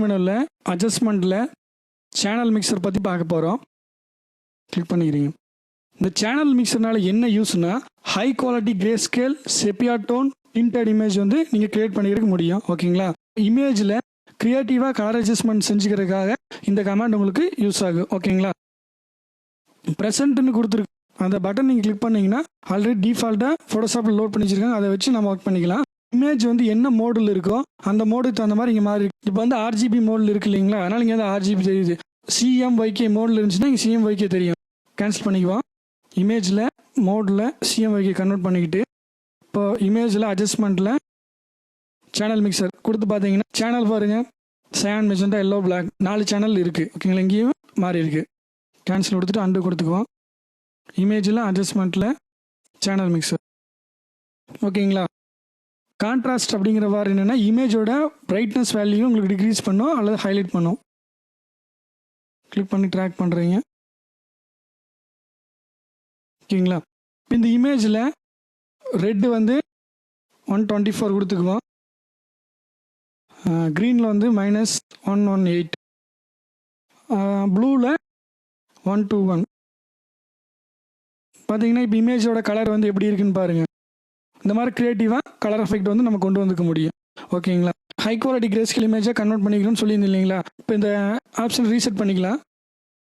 மெனுவில் அட்ஜஸ்ட்மெண்ட்டில் channel mixer பற்றி பார்க்க போகிறோம் கிளிக் பண்ணிக்கிறீங்க. இந்த சேனல் மிக்சர்னால என்ன யூஸ்னா high quality grey scale sepia tone tinted image வந்து நீங்கள் கிரியேட் பண்ணிக்கிறதுக்கு முடியும். ஓகேங்களா இமேஜில் க்ரியேட்டிவாக கலர் அட்ஜஸ்ட்மெண்ட் செஞ்சுக்கிறதுக்காக இந்த கமாண்ட் உங்களுக்கு யூஸ் ஆகும். ஓகேங்களா ப்ரெசென்ட்னு கொடுத்துருக்கு. அந்த பட்டன் நீங்கள் கிளிக் பண்ணிங்கன்னா ஆல்ரெடி டிஃபால்ட்டாக ஃபோட்டோஷாப்பில் லோட் பண்ணி வச்சிருக்காங்க அதை வச்சு நம்ம ஒர்க் பண்ணிக்கலாம். இமேஜ் வந்து என்ன மோடில் இருக்கோ அந்த மோடுக்கு தகுந்த மாதிரி இங்கே மாறி இப்போ வந்து ஆர்ஜிபி மோடில் இருக்கு இல்லைங்களா? அதனால் இங்கே வந்து ஆர்ஜிபி தெரியுது. சிஎம் ஒய்கே மோடில் இருந்துச்சுன்னா இங்கே சிஎம் ஒய்கே தெரியும். கேன்சல் பண்ணிக்குவோம். இமேஜில் மோடில் சிஎம் ஒய்கே கன்வெர்ட் பண்ணிக்கிட்டு இப்போ இமேஜில் அட்ஜஸ்ட்மெண்ட்டில் சேனல் மிக்சர் கொடுத்து பார்த்தீங்கன்னா சேனல் பாருங்கள் சேன் மெஜெண்டா எல்லோ பிளாக் நாலு சேனல் இருக்குது ஓகேங்களா இங்கேயும் மாறி இருக்கு. கேன்சல் கொடுத்துட்டு அண்டு கொடுத்துக்குவோம். இமேஜில் அட்ஜஸ்ட்மெண்ட்டில் சேனல் மிக்சர் ஓகேங்களா கான்ட்ராஸ்ட் அப்படிங்கிற வார் என்னென்னா இமேஜோட பிரைட்னஸ் வேல்யூ உங்களுக்கு டிக்ரீஸ் பண்ணும் அல்லது ஹைலைட் பண்ணும். கிளிக் பண்ணி ட்ராக் பண்ணுறீங்க ஓகேங்களா? இப்போ இந்த இமேஜில் ரெட்டு வந்து ஒன் டுவெண்ட்டி ஃபோர் கொடுத்துக்குவோம் க்ரீனில் வந்து மைனஸ் ஒன் ஒன் எயிட் ப்ளூவில் ஒன் டூ ஒன் பார்த்தீங்கன்னா இப்போ இமேஜோட கலர் வந்து எப்படி இருக்குன்னு பாருங்கள் இந்த மாதிரி க்ரியேட்டிவாக கலர் எஃபெக்ட் வந்து நம்ம கொண்டு வந்துக்க முடியும். ஓகேங்களா ஹை குவாலிட்டி கிரேஸ்கல் இமேஜாக கன்வெர்ட் பண்ணிக்கணும்னு சொல்லியிருந்தேன் இல்லைங்களா? இப்போ இந்த ஆப்ஷன் ரீசெட் பண்ணிக்கலாம்.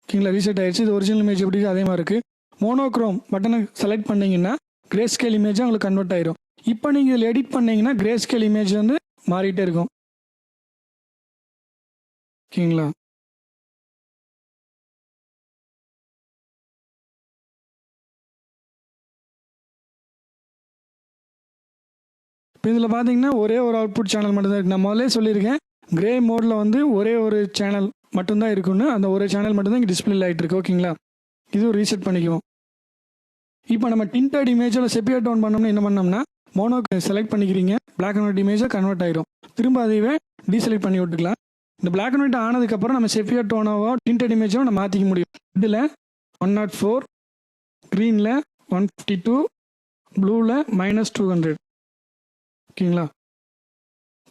ஓகேங்களா ரீசெட் ஆயிடுச்சு. இது ஒரிஜினல் இமேஜ் எப்படி அதே மாதிரி இருக்குது மோனோக்ரோம் பட்டனை செலக்ட் பண்ணிங்கன்னா கிரே ஸ்கேல் இமேஜாக உங்களுக்கு கன்வெர்ட் ஆயிரும். இப்போ நீங்கள் இதில் எடிட் பண்ணிங்கன்னா கிரே ஸ்கேல் இமேஜ் வந்து மாறிட்டே இருக்கும். ஓகேங்களா இப்போ இதில் பார்த்தீங்கன்னா ஒரே ஒரு அவுட்புட் சேனல் மட்டும்தான் இருக்கு. நான் முதலே சொல்லியிருக்கேன் கிரே மோடில் வந்து ஒரே ஒரு சேனல் மட்டும்தான் இருக்குன்னு அந்த ஒரு சேனல் மட்டும்தான் இங்கே டிஸ்பிளே ஆகிட்டு இருக்கு ஓகேங்களா இதுவும் ரீசெட் பண்ணிக்குவோம். இப்போ நம்ம டின்டட் இமேஜில் செப்பியர் டவுன் பண்ணோம்னா என்ன பண்ணோம்னா மோனோ செலக்ட் பண்ணிக்கிறீங்க பிளாக் அண்ட் ஒயிட் இமேஜாக கன்வெர்ட் ஆயிரும். திரும்ப அதையவே டீசெலக்ட் பண்ணி விட்டுக்கலாம். இந்த பிளாக் அண்ட் ஒயிட் ஆனதுக்கப்புறம் நம்ம செப்பியர் டோனாவோ டின்டட் இமேஜோ நம்ம மாற்றிக்க முடியும். ரெட்டில் ஒன் நாட் ஃபோர் க்ரீனில் ஒன் ஃபிஃப்டி டூ ப்ளூவில் மைனஸ் டூ ஹண்ட்ரட் ஓகேங்களா?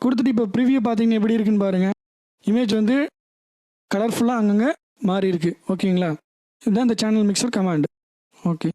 கொடுத்துட்டு இப்போ ப்ரிவியூ பார்த்தீங்கன்னா எப்படி இருக்குன்னு பாருங்கள் இமேஜ் வந்து கலர்ஃபுல்லாக அங்கங்கே மாறி இருக்குது ஓகேங்களா? இதுதான் இந்த சேனல் மிக்சர் கமாண்ட் ஓகே